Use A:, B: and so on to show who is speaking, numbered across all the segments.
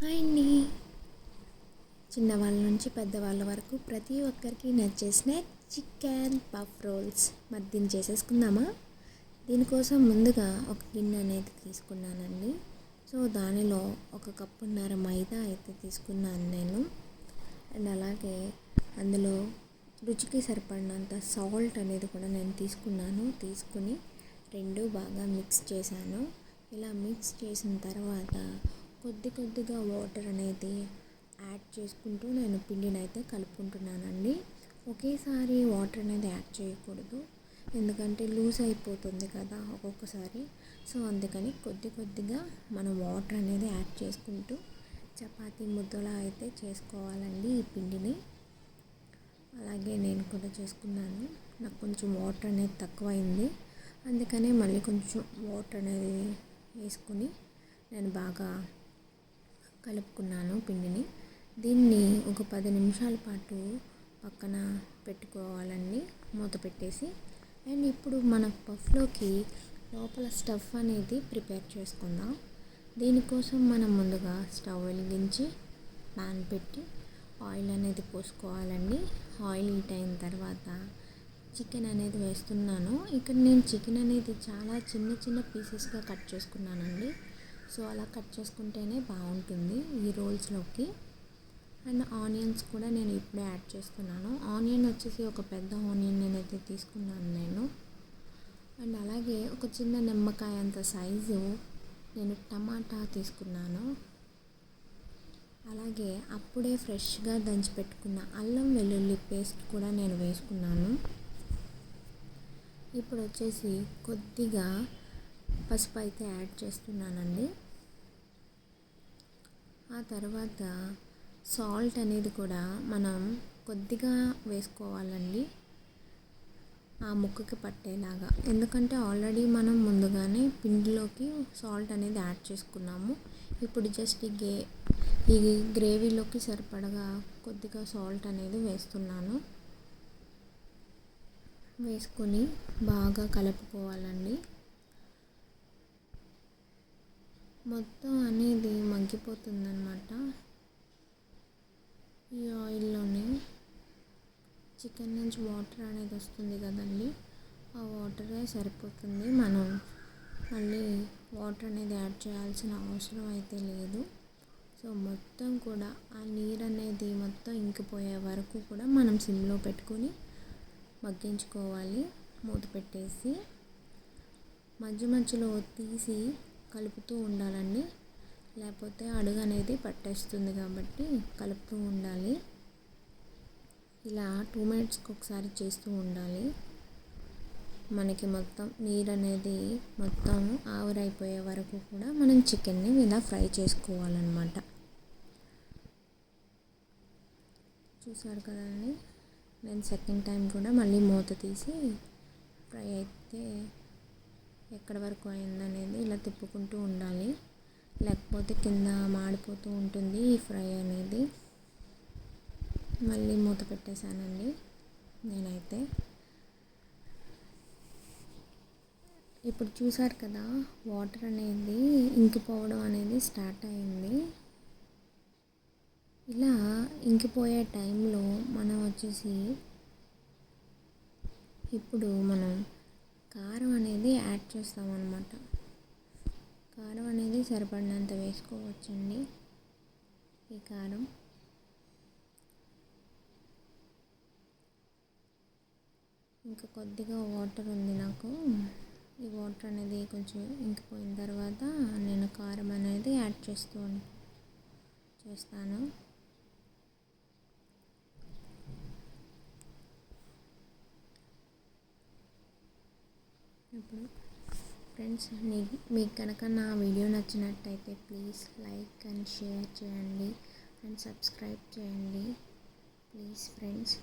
A: Hi అండి. చిన్నవాళ్ళ నుంచి పెద్దవాళ్ళ వరకు ప్రతి ఒక్కరికి నచ్చే స్నాక్ చికెన్ పఫ్ రోల్స్ మరి చేసేసుకుందామా? దీనికోసం ముందుగా ఒక గిన్నె అనేది తీసుకున్నానండి. సో దానిలో ఒక కప్పున్నర మైదా అయితే తీసుకున్నాను నేను. అండ్ అలాగే అందులో రుచికి సరిపడినంత సాల్ట్ అనేది కూడా నేను తీసుకున్నాను. తీసుకుని రెండు బాగా మిక్స్ చేశాను. ఇలా మిక్స్ చేసిన తర్వాత కొద్ది కొద్దిగా వాటర్ అనేది యాడ్ చేసుకుంటూ నేను పిండిని అయితే కలుపుకుంటున్నానండి. ఒకేసారి వాటర్ అనేది యాడ్ చేయకూడదు. ఎందుకంటే లూజ్ అయిపోతుంది కదా ఒక్కొక్కసారి. సో అందుకని కొద్ది కొద్దిగా మనం వాటర్ అనేది యాడ్ చేసుకుంటూ చపాతీ ముద్దలా అయితే చేసుకోవాలండి ఈ పిండిని. అలాగే నేను కూడా చేసుకున్నాను. నాకు కొంచెం వాటర్ అనేది తక్కువైంది. అందుకనే మళ్ళీ కొంచెం వాటర్ అనేది వేసుకుని నేను బాగా కలుపుకున్నాను పిండిని. దీన్ని ఒక పది నిమిషాల పాటు పక్కన పెట్టుకోవాలండి. మూత పెట్టేసి. అండ్ ఇప్పుడు మన పఫ్లోకి లోపల స్టఫ్ అనేది ప్రిపేర్ చేసుకుందాం. దీనికోసం మనం ముందుగా స్టవ్ వెలిగించి ప్యాన్ పెట్టి ఆయిల్ అనేది పోసుకోవాలండి. ఆయిల్ హీట్ అయిన తర్వాత చికెన్ అనేది వేస్తున్నాను. ఇక్కడ నేను చికెన్ అనేది చాలా చిన్న చిన్న పీసెస్గా కట్ చేసుకున్నానండి. సో అలా కట్ చేసుకుంటేనే బాగుంటుంది ఈ రోల్స్లోకి. అండ్ ఆనియన్స్ కూడా నేను ఇప్పుడే యాడ్ చేస్తున్నాను ఆనియన్ వచ్చేసి ఒక పెద్ద ఆనియన్ నేనైతే తీసుకున్నాను నేను. అండ్ అలాగే ఒక చిన్న నిమ్మకాయ అంత సైజు నేను టమాటా తీసుకున్నాను. అలాగే అప్పుడే ఫ్రెష్గా దంచి పెట్టుకున్న అల్లం వెల్లుల్లి పేస్ట్ కూడా నేను వేసుకున్నాను. ఇప్పుడు వచ్చేసి కొద్దిగా పసుపు అయితే యాడ్ చేస్తున్నానండి. ఆ తర్వాత సాల్ట్ అనేది కూడా మనం కొద్దిగా వేసుకోవాలండి. ఆ ముక్కకి పట్టేలాగా. ఎందుకంటే ఆల్రెడీ మనం ముందుగానే పిండిలోకి సాల్ట్ అనేది యాడ్ చేసుకున్నాము. ఇప్పుడు జస్ట్ ఈ గే ఈ గ్రేవీలోకి సరిపడగా కొద్దిగా సాల్ట్ అనేది వేస్తున్నాను. వేసుకొని బాగా కలుపుకోవాలండి. మొత్తం అనేది మగ్గిపోతుందన్నమాట. ఈ ఆయిల్లోనే చికెన్ నుంచి వాటర్ అనేది వస్తుంది కదండి. ఆ వాటరే సరిపోతుంది. మనం మళ్ళీ వాటర్ అనేది యాడ్ చేయాల్సిన అవసరం అయితే లేదు. సో మొత్తం కూడా ఆ నీరు అనేది మొత్తం ఇంకిపోయే వరకు కూడా మనం సిమ్లో పెట్టుకొని మగ్గించుకోవాలి. మూత పెట్టేసి మధ్య మధ్యలో తీసి కలుపుతూ ఉండాలండి. లేకపోతే అడుగు అనేది పట్టేస్తుంది కాబట్టి కలుపుతూ ఉండాలి. ఇలా టూ మినిట్స్కి ఒకసారి చేస్తూ ఉండాలి. మనకి మొత్తం నీరు అనేది మొత్తం ఆవిరైపోయే వరకు కూడా మనం చికెన్ని ఇలా ఫ్రై చేసుకోవాలన్నమాట. చూసారు కదండి? నేను సెకండ్ టైం కూడా మళ్ళీ మూత తీసి ఫ్రై అయితే ఎక్కడి వరకు అయిందనేది ఇలా తిప్పుకుంటూ ఉండాలి. లేకపోతే కింద మాడిపోతూ ఉంటుంది ఈ ఫ్రై అనేది. మళ్ళీ మూత పెట్టేశానండి నేనైతే. ఇప్పుడు చూసారు కదా వాటర్ అనేది ఇంకిపోవడం అనేది స్టార్ట్ అయింది. ఇలా ఇంకిపోయే టైంలో మనం వచ్చేసి ఇప్పుడు మనం కారం అనేది యాడ్ చేస్తామన్నమాట కారం అనేది సరిపడినంత వేసుకోవచ్చండి. ఈ కారం. ఇంకా కొద్దిగా వాటర్ ఉంది నాకు. ఈ వాటర్ అనేది కొంచెం ఇంకిపోయిన తర్వాత నేను కారం అనేది యాడ్ చేస్తూ చేస్తాను. ఇప్పుడు ఫ్రెండ్స్ మీకు కనుక నా వీడియో నచ్చినట్టయితే ప్లీజ్ లైక్ అండ్ షేర్ చేయండి అండ్ సబ్స్క్రైబ్ చేయండి. ప్లీజ్ ఫ్రెండ్స్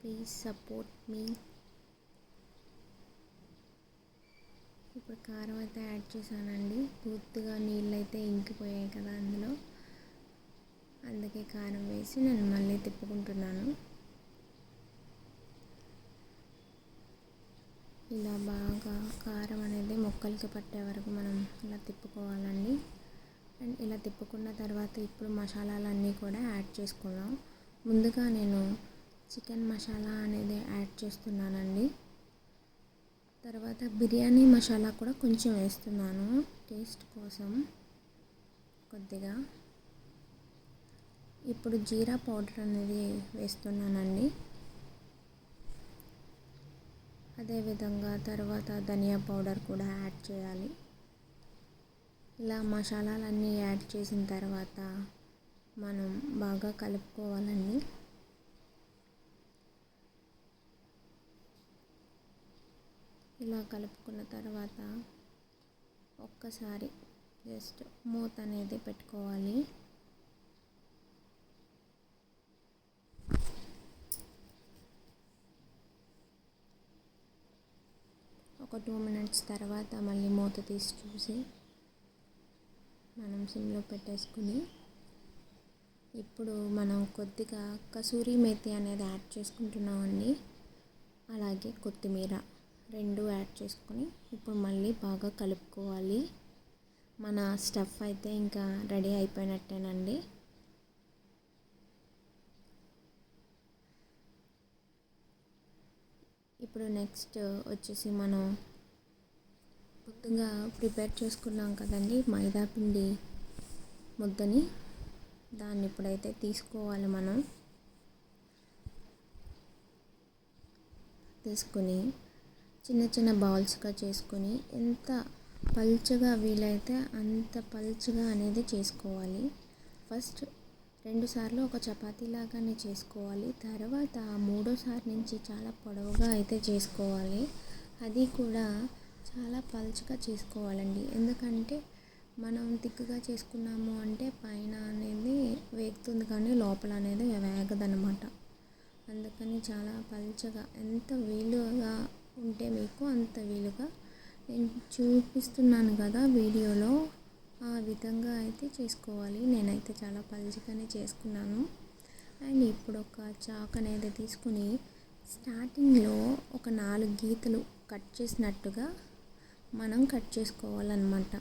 A: ప్లీజ్ సపోర్ట్ మీ. ఇప్పుడు కారం అయితే యాడ్ చేశానండి. పూర్తిగా నీళ్ళు అయితే ఇంకిపోయాయి కదా అందులో. అందుకే కారం వేసి నేను మళ్ళీ తిప్పుకుంటున్నాను. ఇలా బాగా కారం అనేది ముక్కలకి పట్టే వరకు మనం ఇలా తిప్పుకోవాలండి. అండ్ ఇలా తిప్పుకున్న తర్వాత ఇప్పుడు మసాలాలన్నీ కూడా యాడ్ చేసుకున్నాం ముందుగా నేను చికెన్ మసాలా అనేది యాడ్ చేస్తున్నానండి. తర్వాత బిర్యానీ మసాలా కూడా కొంచెం వేస్తున్నాను టేస్ట్ కోసం కొద్దిగా. ఇప్పుడు జీరా పౌడర్ అనేది వేస్తున్నానండి. అదేవిధంగా తర్వాత ధనియా పౌడర్ కూడా యాడ్ చేయాలి. ఇలా మసాలాలన్నీ యాడ్ చేసిన తర్వాత మనం బాగా కలుపుకోవాలండి. ఇలా కలుపుకున్న తర్వాత ఒక్కసారి జస్ట్ మూత అనేది పెట్టుకోవాలి. ఒక టూ మినిట్స్ తర్వాత మళ్ళీ మూత తీసి చూసి మనం సిమ్లో పెట్టేసుకుని ఇప్పుడు మనం కొద్దిగా కసూరి మేతి అనేది యాడ్ చేసుకుంటున్నామండి. అలాగే కొత్తిమీర రెండు యాడ్ చేసుకొని ఇప్పుడు మళ్ళీ బాగా కలుపుకోవాలి. మన స్టఫ్ అయితే ఇంకా రెడీ అయిపోయినట్టేనండి. ఇప్పుడు నెక్స్ట్ వచ్చేసి మనం ముందుగా ప్రిపేర్ చేసుకున్నాం కదండి మైదా పిండి ముద్దని. దాన్ని ఇప్పుడైతే తీసుకోవాలి మనం. తీసుకొని చిన్న చిన్న బౌల్స్గా చేసుకొని ఎంత పల్చగా వీలైతే అంత పల్చగా అనేది చేసుకోవాలి. ఫస్ట్ రెండుసార్లు ఒక చపాతీ లాగానే చేసుకోవాలి. తర్వాత మూడోసారి నుంచి చాలా పొడవుగా అయితే చేసుకోవాలి. అది కూడా చాలా పల్చగా చేసుకోవాలండి. ఎందుకంటే మనం తిక్కుగా చేసుకున్నాము అంటే పైన అనేది వేగుతుంది కానీ లోపల అనేది వేగదనమాట అందుకని చాలా పల్చగా ఎంత వీలుగా ఉంటే మీకు అంత వీలుగా నేను చూపిస్తున్నాను కదా వీడియోలో. ఆ విధంగా అయితే చేసుకోవాలి. నేనైతే చాలా పల్చగానే చేసుకున్నాను. అండ్ ఇప్పుడు ఒక చాక్ అనేది తీసుకుని స్టార్టింగ్లో ఒక నాలుగు గీతలు కట్ చేసినట్టుగా మనం కట్ చేసుకోవాలన్నమాట.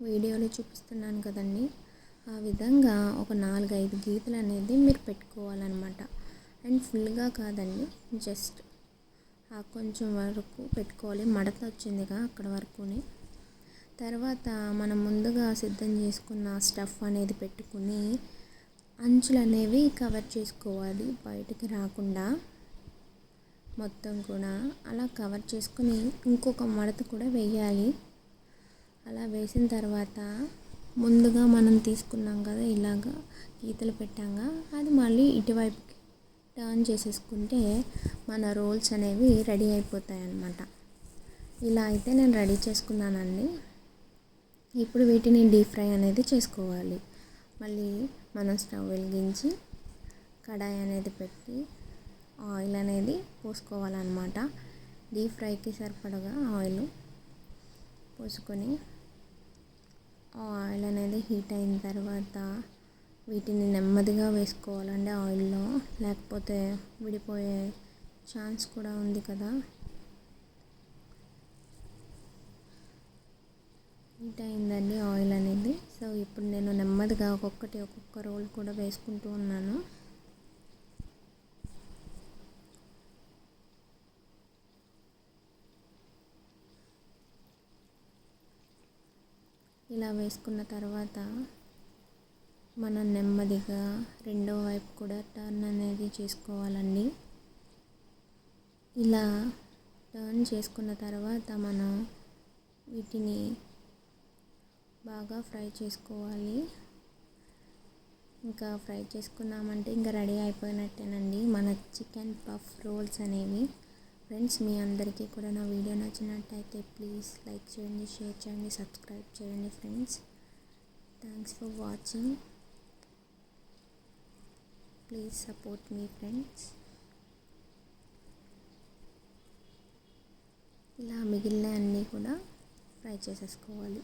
A: వీడియోలో చూపిస్తున్నాను కదండి. ఆ విధంగా ఒక నాలుగైదు గీతలు అనేది మీరు పెట్టుకోవాలన్నమాట. అండ్ ఫుల్గా కాదండి జస్ట్ ఆ కొంచెం వరకు పెట్టుకోవాలి. మడత వచ్చిందిగా అక్కడ వరకునే. తర్వాత మనం ముందుగా సిద్ధం చేసుకున్న స్టఫ్ అనేది పెట్టుకుని అంచులు అనేవి కవర్ చేసుకోవాలి బయటికి రాకుండా. మొత్తం కూడా అలా కవర్ చేసుకుని ఇంకొక మడత కూడా వేయాలి. అలా వేసిన తర్వాత ముందుగా మనం తీసుకున్నాం కదా ఇలాగా గీతలు పెట్టాగా అది మళ్ళీ ఇటువైపుకి టర్న్ చేసేసుకుంటే మన రోల్స్ అనేవి రెడీ అయిపోతాయి అన్నమాట ఇలా అయితే నేను రెడీ చేసుకున్నానండి. ఇప్పుడు వీటిని డీప్ ఫ్రై అనేది చేసుకోవాలి. మళ్ళీ మనం స్టవ్ వెలిగించి కడాయి అనేది పెట్టి ఆయిల్ అనేది పోసుకోవాలన్నమాట. డీప్ ఫ్రైకి సరిపడగా ఆయిల్ పోసుకొని ఆయిల్ అనేది హీట్ అయిన తర్వాత వీటిని నెమ్మదిగా వేసుకోవాలండి ఆయిల్లో. లేకపోతే విడిపోయే ఛాన్స్ కూడా ఉంది కదా. హీట్ అయిందండి ఆయిల్ అనేది. సో ఇప్పుడు నేను నెమ్మదిగా ఒక్కొక్కటి ఒక్కొక్క రోల్ కూడా వేసుకుంటూ ఉన్నాను. ఇలా వేసుకున్న తర్వాత మనం నెమ్మదిగా రెండో వైపు కూడా టర్న్ అనేది చేసుకోవాలండి. ఇలా టర్న్ చేసుకున్న తర్వాత మనం వీటిని బాగా ఫ్రై చేసుకోవాలి. ఇంకా ఫ్రై చేసుకున్నామంటే ఇంకా రెడీ అయిపోయినట్టేనండి. మన చికెన్ పఫ్ రోల్స్ అనేవి. ఫ్రెండ్స్ మీ అందరికీ కూడా నా వీడియో నచ్చినట్టయితే ప్లీజ్ లైక్ చేయండి షేర్ చేయండి సబ్స్క్రైబ్ చేయండి friends. Thanks for watching. Please support me friends. ఇలా మిగిలిన అన్నీ కూడా ఫ్రై చేసేసుకోవాలి.